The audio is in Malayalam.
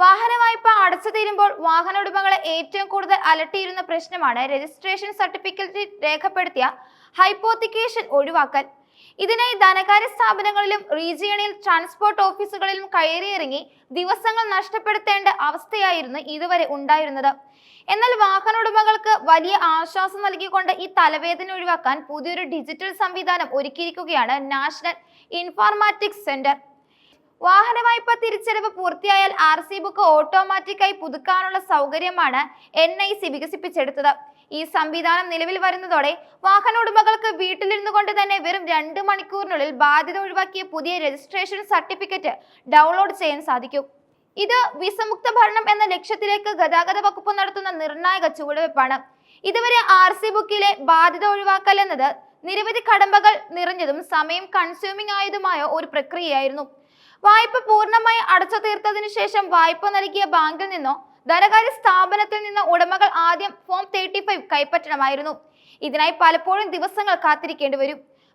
വാഹന വായ്പ അടച്ചു തീരുമ്പോൾ വാഹന ഉടമകളെ ഏറ്റവും കൂടുതൽ അലട്ടിയിരുന്ന പ്രശ്നമാണ് രജിസ്ട്രേഷൻ സർട്ടിഫിക്കറ്റിൽ രേഖപ്പെടുത്തിയ ഹൈപ്പോത്തിക്കേഷൻ ഒഴിവാക്കൽ. ഇതിനായി ധനകാര്യ സ്ഥാപനങ്ങളിലും റീജിയണൽ ട്രാൻസ്പോർട്ട് ഓഫീസുകളിലും കയറിയിറങ്ങി ദിവസങ്ങൾ നഷ്ടപ്പെടുത്തേണ്ട അവസ്ഥയായിരുന്നു ഇതുവരെ ഉണ്ടായിരുന്നത്. എന്നാൽ വാഹന ഉടമകൾക്ക് വലിയ ആശ്വാസം നൽകിക്കൊണ്ട് ഈ തലവേദന ഒഴിവാക്കാൻ പുതിയൊരു ഡിജിറ്റൽ സംവിധാനം ഒരുക്കിയിരിക്കുകയാണ് നാഷണൽ ഇൻഫോർമാറ്റിക്സ് സെന്റർ. വാഹന വായ്പ തിരിച്ചടവ് പൂർത്തിയായാൽ ആർ സി ബുക്ക് ഓട്ടോമാറ്റിക്കായി പുതുക്കാനുള്ള സൗകര്യമാണ് എൻ ഐ സി വികസിപ്പിച്ചെടുത്തത്. ഈ സംവിധാനം നിലവിൽ വരുന്നതോടെ വാഹന ഉടമകൾക്ക് വീട്ടിലിരുന്നു കൊണ്ട് തന്നെ വെറും രണ്ട് മണിക്കൂറിനുള്ളിൽ ബാധ്യത ഒഴിവാക്കിയ പുതിയ രജിസ്ട്രേഷൻ സർട്ടിഫിക്കറ്റ് ഡൗൺലോഡ് ചെയ്യാൻ സാധിക്കും. ഇത് വിസമുക്ത ഭരണം എന്ന ലക്ഷ്യത്തിലേക്ക് ഗതാഗത വകുപ്പ് നടത്തുന്ന നിർണായക ചുവടുവെപ്പാണ് ഇതുവരെ ആർ സി ബുക്കിലെ ബാധ്യത ഒഴിവാക്കൽ എന്നത് നിരവധി കടമ്പകൾ നിറഞ്ഞതും സമയം കൺസ്യൂമിംഗ് ആയതുമായ ഒരു പ്രക്രിയയായിരുന്നു. വായ്പ പൂർണമായി അടച്ചു തീർത്തതിനു ശേഷം വായ്പ നൽകിയ ബാങ്കിൽ നിന്നോ ധനകാര്യ സ്ഥാപനത്തിൽ നിന്നോ ഉടമകൾ ആദ്യം ഫോം തേർട്ടി ഫൈവ് കൈപ്പറ്റണമായിരുന്നു. ഇതിനായി പലപ്പോഴും ദിവസങ്ങൾ കാത്തിരിക്കേണ്ടി വരും.